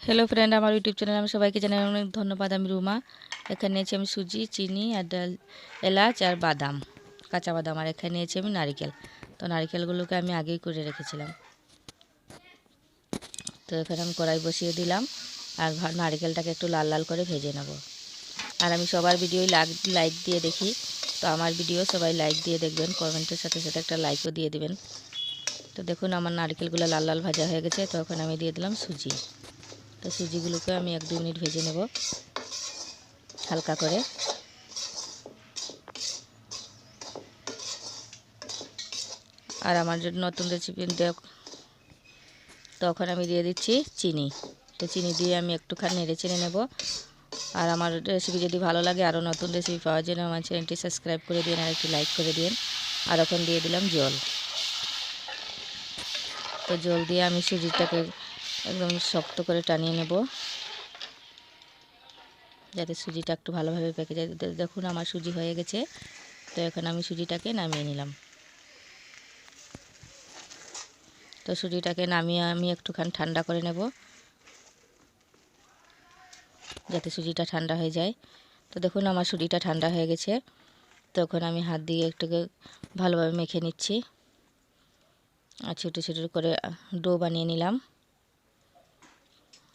Hello friend আমার YouTube channel আমি সবাইকে জানাই অনেক ধন্যবাদ। আমি রুমা। এখানে নিয়েছি আমি সুজি, চিনি, আর ডাল, এলাচ, আর বাদাম। কাঁচা বাদাম। আর এখানে নিয়েছি আমি নারিকেল। তো নারিকেলগুলোকে আমি আগেই করে রেখেছিলাম। তো এখানে আমি কড়াই বসিয়ে দিলাম। আর নারিকেলটাকে একটু লাল লাল করে ভেজে নেব। আর আমি সবার ভিডিওই লাগ লাইক দিয়ে দেখি। তো আমার ভিডিও সবাই লাইক দিয়ে দেখবেন। কমেন্টের সাথে সাথে একটা লাইকও দিয়ে দিবেন। তো দেখুন, আমার নারকেলগুলো লাল লাল ভাজা হয়ে গেছে। তখন আমি দিয়ে দিলাম সুজি। তো সুজিগুলোকে আমি এক দু মিনিট ভেজে নেব হালকা করে। আর আমার নতুন রেসিপি দেখ, তখন আমি দিয়ে দিচ্ছি চিনি। তো চিনি দিয়ে আমি একটুখানি নেড়ে চেড়ে নেব। আর আমার রেসিপি যদি ভালো লাগে, আরও নতুন রেসিপি পাওয়ার জন্য আমার চ্যানেলটি সাবস্ক্রাইব করে দিন আর একটি লাইক করে দিন। আর এখন দিয়ে দিলাম জল। তো জল দিয়ে আমি সুজিটাকে একদম শক্ত করে টানিয়ে নেব। যাতে সুজিটা একটু ভালোভাবে পেকে যায়। দেখুন আমার সুজি হয়ে গেছে। তো এখন আমি সুজিটাকে নামিয়ে নিলাম। তো সুজিটাকে নামিয়ে আমি একটুখানি ঠান্ডা করে নেব। যাতে সুজিটা ঠান্ডা হয়ে যায়। তো দেখুন আমার সুজিটা ঠান্ডা হয়ে গেছে। তখন আমি হাত দিয়ে একটুকে ভালোভাবে মেখে নিচ্ছি। আর ছোটো ছোটো করে ডো বানিয়ে নিলাম।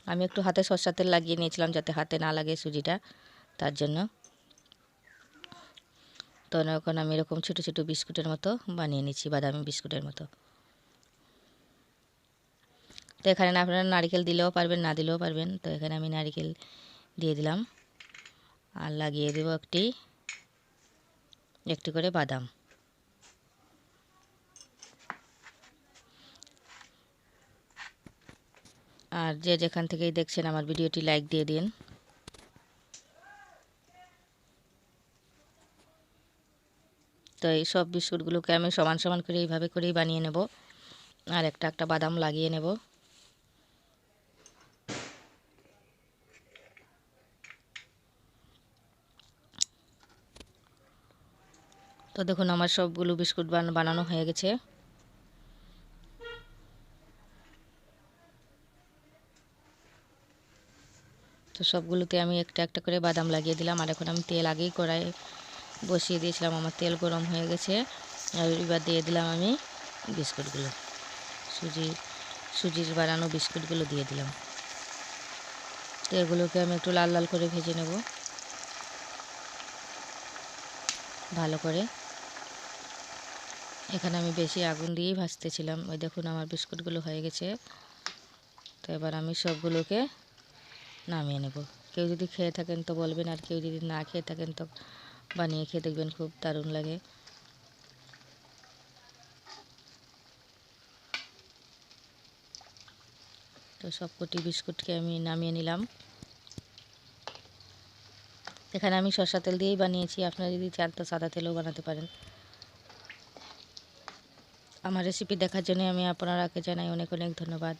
আমি একটু হাতে সরষার তেল লাগিয়ে নিয়েছিলাম যাতে হাতে না লাগে সুজিটা, তার জন্য। তো এখন আমি এরকম ছোটো ছোটো বিস্কুটের মতো বানিয়ে নিচ্ছি, বাদামি বিস্কুটের মতো। তো এখানে আপনারা নারকেল দিলেও পারবেন, না দিলেও পারবেন। তো এখানে আমি নারকেল দিয়ে দিলাম। আর লাগিয়ে দেবো একটি একটি করে বাদাম। আর যে যেখান থেকেই দেখছেন আমার ভিডিওটি লাইক দিয়ে দিন। তো এই সব বিস্কুটগুলোকে আমি সমান সমান করে এইভাবে করেই বানিয়ে নেব। আর একটা একটা বাদাম লাগিয়ে নেব। তো দেখুন, আমার সবগুলো বিস্কুট বানানো হয়ে গেছে। তো সবগুলোতে আমি একটা একটা করে বাদাম লাগিয়ে দিলাম। আর এখন আমি তেল আগেই কড়াই বসিয়ে দিয়েছিলাম। আমার তেল গরম হয়ে গেছে। আর এবার দিয়ে দিলাম আমি বিস্কুটগুলো। সুজি, সুজির বানানো বিস্কুটগুলো দিয়ে দিলাম। তো এগুলোকে আমি একটু লাল লাল করে ভেজে নেব। ভালো করে। এখানে আমি বেশি আগুন দিয়েই ভাজতেছিলাম। ওই দেখুন আমার বিস্কুটগুলো হয়ে গেছে। তো এবার আমি সবগুলোকে নামিয়ে নেব। কেউ যদি খেয়ে থাকেন তো বলবেন, আর কেউ যদি না খেয়ে থাকেন তো বানিয়ে খেয়ে দেখবেন, খুব দারুণ লাগে। তো সব সবকটি বিস্কুটকে আমি নামিয়ে নিলাম। এখানে আমি সরষা তেল দিয়েই বানিয়েছি। আপনারা যদি চান তো সাদা তেলও বানাতে পারেন। আমার রেসিপি দেখার জন্য আমি আপনারাকে জানাই অনেক অনেক ধন্যবাদ।